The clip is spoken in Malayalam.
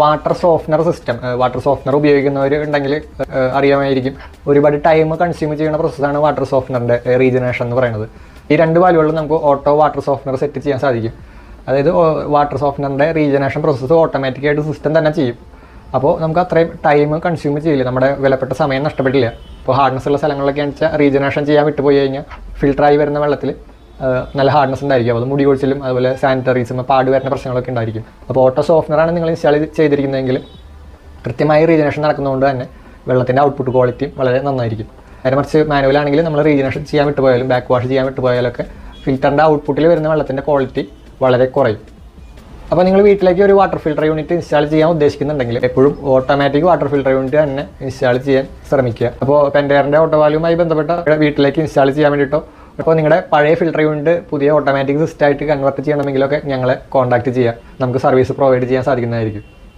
Water softener system water softener ഉപയോഗിക്കുന്നവർ ഉണ്ടെങ്കിൽ അറിയാമായിരിക്കും. ഒരുപാട് ടൈം കൺസ്യൂം ചെയ്യുന്ന പ്രോസസ്സാണ് വാട്ടർ സോഫ്റ്റ്നറിന്റെ റീജനേഷൻ എന്ന് പറയുന്നത്. ഈ രണ്ട് വാലുകളിലും നമുക്ക് ഓട്ടോ വാട്ടർ സോഫ്റ്റ്നർ സെറ്റ് ചെയ്യാൻ സാധിക്കും. അതായത് വാട്ടർ സോഫ്റ്റ്നറിന്റെ റീജനേഷൻ പ്രോസസ്സ് ഓട്ടോമാറ്റിക്കായിട്ട് സിസ്റ്റം തന്നെ ചെയ്യും. അപ്പോൾ നമുക്ക് അത്രയും ടൈം കൺസ്യൂം ചെയ്യില്ല. നമ്മുടെ വിലപ്പെട്ട സമയം നഷ്ടപ്പെട്ടില്ല. ഇപ്പോൾ ഹാർഡ്നസ് ഉള്ള സ്ഥലങ്ങളിലൊക്കെ വെച്ചാൽ റീജനേഷൻ ചെയ്യാൻ വിട്ടുപോയി കഴിഞ്ഞാൽ ഫിൽട്ടറായി വരുന്ന വെള്ളത്തിൽ നല്ല ഹാർഡ്നസ് ഉണ്ടായിരിക്കും. അത് മുടി കൊഴിച്ചിലും അതുപോലെ സാനിറ്ററീസും പാട് വരുന്ന പ്രശ്നങ്ങളൊക്കെ ഉണ്ടായിരിക്കും. അപ്പോൾ ഓട്ടോ സോഫ്റ്റ്വെയറാണ് നിങ്ങൾ ഇൻസ്റ്റാൾ ചെയ്തിരിക്കുന്നതെങ്കിൽ കൃത്യമായി റീജനറേഷൻ നടക്കുന്നതുകൊണ്ട് തന്നെ വെള്ളത്തിന്റെ ഔട്ട്പുട്ട് ക്വാളിറ്റിയും വളരെ നന്നായിരിക്കും. നേരെ മറിച്ച് മാനുവലാണെങ്കിൽ നമ്മൾ റീജനറേഷൻ ചെയ്യാൻ വിട്ടുപോയാലും ബാക്ക് വാഷ് ചെയ്യാൻ വിട്ടുപോയാലൊക്കെ ഫിൽറ്ററിന്റെ ഔട്ട്പുട്ടിൽ വരുന്ന വെള്ളത്തിന്റെ ക്വാളിറ്റി വളരെ കുറയും. അപ്പോൾ നിങ്ങൾ വീട്ടിലേക്ക് ഒരു വാട്ടർ ഫിൽട്ടർ യൂണിറ്റ് ഇൻസ്റ്റാൾ ചെയ്യാൻ ഉദ്ദേശിക്കുന്നുണ്ടെങ്കിൽ എപ്പോഴും ഓട്ടോമാറ്റിക് വാട്ടർ ഫിൽട്ടർ യൂണിറ്റ് തന്നെ ഇൻസ്റ്റാൾ ചെയ്യാൻ ശ്രമിക്കുക. അപ്പോൾ പെൻഡയറിന്റെ ഓട്ടോവാലുമായി ബന്ധപ്പെട്ട വീട്ടിലേക്ക് ഇൻസ്റ്റാൾ ചെയ്യാൻ വേണ്ടിയിട്ടോ അപ്പോൾ നിങ്ങളുടെ പഴയ ഫിൽട്ടർ യൂണിറ്റ് പുതിയ ഓട്ടോമാറ്റിക് സിസ്റ്റമായിട്ട് കൺവെർട്ട് ചെയ്യണമെങ്കിലൊക്കെ ഞങ്ങളെ കോൺടാക്ട് ചെയ്യാം. നമുക്ക് സർവീസ് പ്രൊവൈഡ് ചെയ്യാൻ സാധിക്കുന്നതായിരിക്കും.